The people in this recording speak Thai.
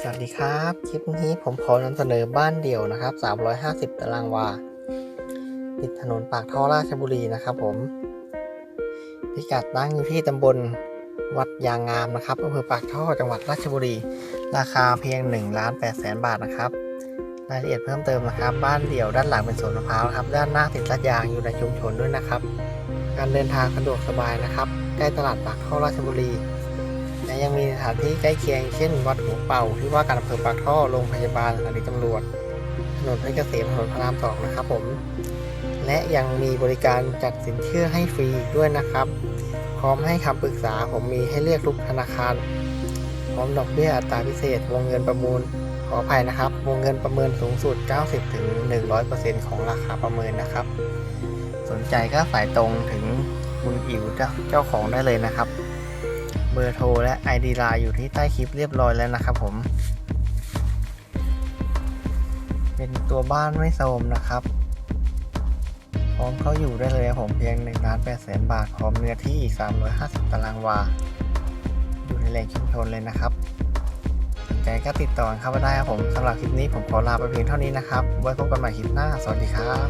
สวัสดีครับ คลิปนี้ผมขอนำเสนอบ้านเดี่ยวนะครับ 350 ตารางวา ติดถนนปากท่อราชบุรีนะครับผม พิกัดตั้งอยู่ที่ตำบลวัดยางงามนะครับอำเภอปากท่อจังหวัดราชบุรี ราคาเพียง1ล้าน8แสนบาทนะครับ รายละเอียดเพิ่มเติมนะครับ บ้านเดี่ยวด้านหลังเป็นสวนมะพร้าวครับ ด้านหน้าติดลาดยางอยู่ในชุมชนด้วยนะครับ การเดินทางสะดวกสบายนะครับ ใกล้ตลาดปากท่อราชบุรี ยังมีสถานที่ใกล้เคียงเช่น วัดหัวเป่าที่ว่าการอำเภอปากท่อโรงพยาบาลสถานีตำรวจถนนเพชรเกษมถนนพระรามสองนะครับผม และยังมีบริการจัดสินเชื่อให้ฟรีด้วยนะครับ พร้อมให้คำปรึกษาผมมีให้เลือกทุกธนาคาร พร้อมดอกเบี้ยอัตราพิเศษ วงเงินประมูล ขออภัยนะครับ วงเงินประเมินสูงสุด 90ถึง100%ของราคาประเมินนะครับ สนใจก็สายตรงถึงคุณอิ๋วเจ้าของได้เลยนะครับ เบอร์โทรและ ID ไลน์อยู่ที่ใต้คลิปเรียบร้อยแล้วนะครับผม เป็นตัวบ้านไม่โทมนะครับ พร้อมเข้าอยู่ได้เลยผมเพียง1ล้าน8แสนบาท พร้อมเนื้อที่ 350 ตารางวา อยู่ในแหล่งชุมชนเลยนะครับใจก็ติดต่อกันเข้ามาได้ครับผมสำหรับคลิปนี้ผมขอลาไปเพียงเท่านี้นะครับ ไว้พบกันใหม่คลิปหน้า สวัสดีครับ